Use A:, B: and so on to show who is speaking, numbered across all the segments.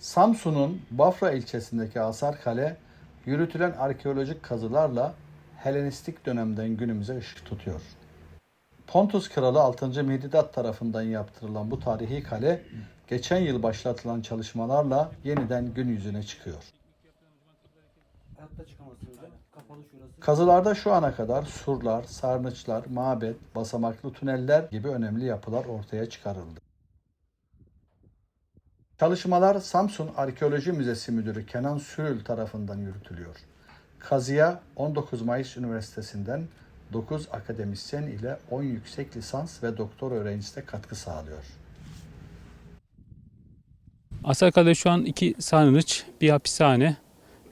A: Samsun'un Bafra ilçesindeki Asar Kale yürütülen arkeolojik kazılarla Helenistik dönemden günümüze ışık tutuyor. Pontus Kralı 6. Mihridat tarafından yaptırılan bu tarihi kale geçen yıl başlatılan çalışmalarla yeniden gün yüzüne çıkıyor. Kazılarda şu ana kadar surlar, sarnıçlar, mabet, basamaklı tüneller gibi önemli yapılar ortaya çıkarıldı. Çalışmalar Samsun Arkeoloji Müzesi Müdürü Kenan Sürül tarafından yürütülüyor. Kazıya 19 Mayıs Üniversitesi'nden 9 akademisyen ile 10 yüksek lisans ve doktor öğrencisi de katkı sağlıyor.
B: Asarkale'de şu an iki sarnıç, bir hapishane,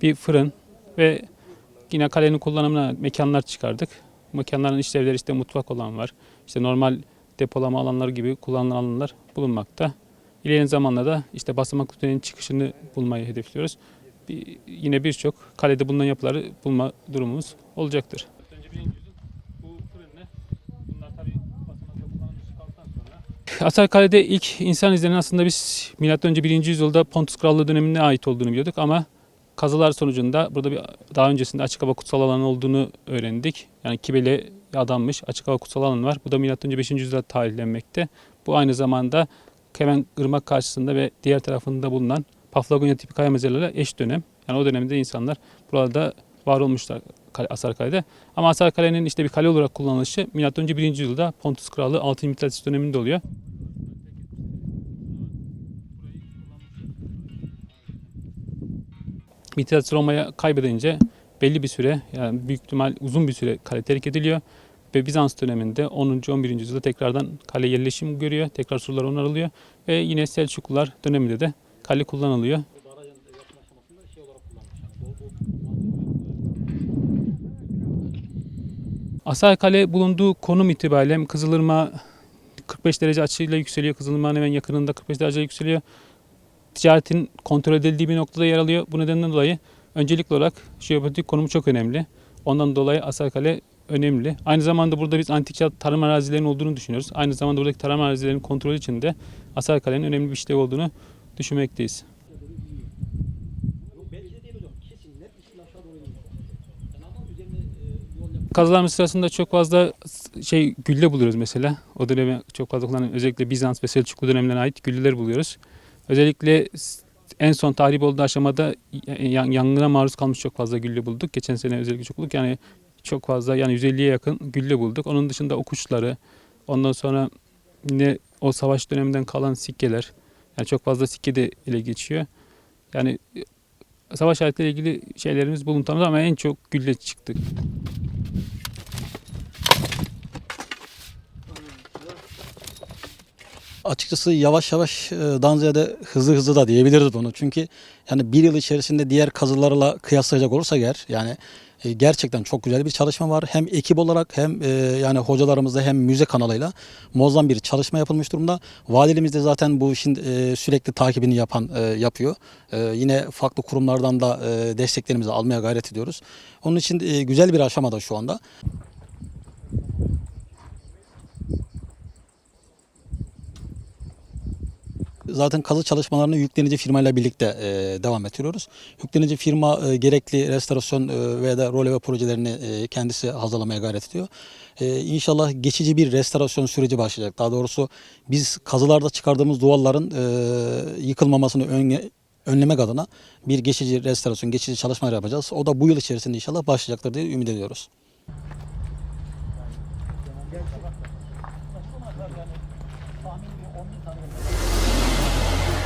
B: bir fırın ve yine kalenin kullanımına mekanlar çıkardık. Mekanların işlevleri işte mutfak olan var. İşte normal depolama alanları gibi kullanılan alanlar bulunmakta. İlerleyen zamanlarda işte basamaklı tünelin çıkışını bulmayı hedefliyoruz. Bir, yine birçok kalede bulunan yapıları bulma durumumuz olacaktır. Asarkale'de ilk insan izlerinin aslında biz M.Ö. 1. yüzyılda Pontus Krallığı dönemine ait olduğunu biliyorduk ama kazılar sonucunda burada bir daha öncesinde açık hava kutsal alanı olduğunu öğrendik. Yani Kibele adanmış açık hava kutsal alanı var. Bu da M.Ö. 5. yüzyılda tarihlenmekte. Bu aynı zamanda hemen ırmak karşısında ve diğer tarafında bulunan Paflagonya tipi kaya mezarlarıyla eş dönem. Yani o dönemde insanlar burada var olmuşlar Kale- Asarkale'de. Ama Asarkale'nin işte bir kale olarak kullanılışı M.Ö. 1. yüzyılda Pontus Krallığı 6. Mitratis döneminde oluyor. Mitratis Roma'ya kaybedince belli bir süre yani büyük ihtimal uzun bir süre kale terk ediliyor. Ve Bizans döneminde 10. 11. yüzyılda tekrardan kale yerleşim görüyor. Tekrar surlar onarılıyor. Ve yine Selçuklular döneminde de kale kullanılıyor. Asar Kale bulunduğu konum itibariyle Kızılırmak 45 derece açıyla yükseliyor. Kızılırmak'ın hemen yakınında 45 derece yükseliyor. Ticaretin kontrol edildiği bir noktada yer alıyor. Bu nedenden dolayı öncelikli olarak jeopolitik konumu çok önemli. Ondan dolayı Asar Kale önemli. Aynı zamanda burada biz antik çağ tarım arazilerinin olduğunu düşünüyoruz. Aynı zamanda buradaki tarım arazilerinin kontrolü için de Asar Kale'nin önemli bir işlevi olduğunu düşünmekteyiz. Kazılarımız sırasında çok fazla şey gülle buluyoruz mesela. O döneme çok fazla kullanılan özellikle Bizans ve Selçuklu dönemlerine ait gülleler buluyoruz. Özellikle en son tahrip olduğu aşamada yan- yangına maruz kalmış çok fazla gülle bulduk. Geçen sene özellikle çok bulduk. Yani çok fazla yani 150'ye yakın gülle bulduk. Onun dışında o kuşları, ondan sonra yine o savaş döneminden kalan sikkeler. Yani çok fazla sikke de ele geçiyor. Yani e, savaş aletleriyle ilgili şeylerimiz bulundu ama en çok gülle çıktık.
C: Açıkçası yavaş yavaş e, dan ziyade hızlı hızlı da diyebiliriz bunu. Çünkü yani bir yıl içerisinde diğer kazılarla kıyaslayacak olursak eğer yani e, gerçekten çok güzel bir çalışma var. Hem ekip olarak hem e, yani hocalarımızla hem müze kanalıyla muazzam bir çalışma yapılmış durumda. Valiliğimiz de zaten bu işin sürekli takibini yapan yapıyor. Yine farklı kurumlardan da desteklerimizi almaya gayret ediyoruz. Onun için güzel bir aşamada şu anda. Zaten kazı çalışmalarını yüklenici firmayla birlikte e, devam ettiriyoruz. Yüklenici firma e, gerekli restorasyon e, veya da role projelerini e, kendisi hazırlamaya gayret ediyor. E, inşallah geçici bir restorasyon süreci başlayacak. Daha doğrusu biz kazılarda çıkardığımız duvarların e, yıkılmamasını önle, önlemek adına bir geçici restorasyon, geçici çalışmalar yapacağız. O da bu yıl içerisinde inşallah başlayacaktır diye ümit ediyoruz.